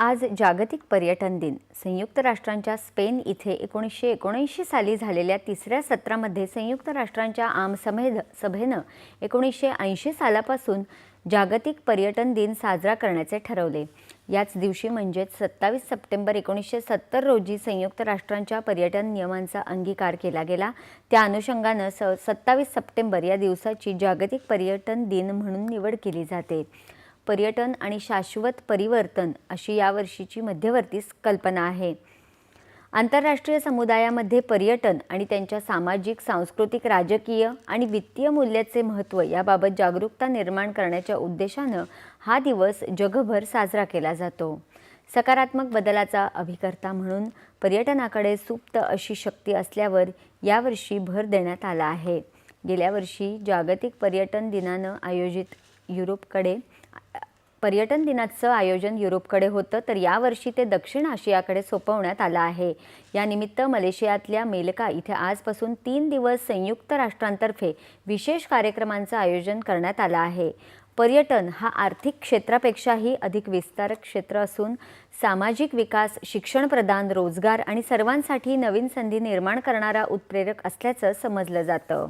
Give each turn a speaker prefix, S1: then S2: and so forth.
S1: आज जागतिक पर्यटन दिन. संयुक्त राष्ट्रांच्या स्पेन इथे एकोणीसशे एकोणऐंशी साली झालेल्या तिसऱ्या सत्रामध्ये संयुक्त राष्ट्रांच्या आम समेध सभेनं एकोणीसशे ऐंशी सालापासून जागतिक पर्यटन दिन साजरा करण्याचे ठरवले. याच दिवशी म्हणजेच सत्तावीस सप्टेंबर एकोणीसशे सत्तर रोजी संयुक्त राष्ट्रांच्या पर्यटन नियमांचा अंगीकार केला गेला. त्या अनुषंगानं स सत्तावीस सप्टेंबर या दिवसाची जागतिक पर्यटन दिन म्हणून निवड केली जाते. पर्यटन आणि शाश्वत परिवर्तन अशी यावर्षीची मध्यवर्ती कल्पना आहे. आंतरराष्ट्रीय समुदायामध्ये पर्यटन आणि त्यांच्या सामाजिक सांस्कृतिक राजकीय आणि वित्तीय मूल्याचे महत्त्व याबाबत जागरूकता निर्माण करण्याच्या उद्देशानं हा दिवस जगभर साजरा केला जातो. सकारात्मक बदलाचा अभिकर्ता म्हणून पर्यटनाकडे सुप्त अशी शक्ती असल्यावर यावर्षी भर देण्यात आला आहे. गेल्या वर्षी जागतिक पर्यटन दिनानं आयोजित युरोपकडे पर्यटन दिनाचं आयोजन युरोपकडे होतं तर यावर्षी ते दक्षिण आशियाकडे सोपवण्यात आलं आहे. यानिमित्त मलेशियातल्या मेलका इथे आजपासून तीन दिवस संयुक्त राष्ट्रांतर्फे विशेष कार्यक्रमांचं आयोजन करण्यात आलं आहे. पर्यटन हा आर्थिक क्षेत्रापेक्षाही अधिक विस्तारक क्षेत्र असून सामाजिक विकास शिक्षण प्रदान रोजगार आणि सर्वांसाठी नवीन संधी निर्माण करणारा उत्प्रेरक असल्याचं समजलं जातं.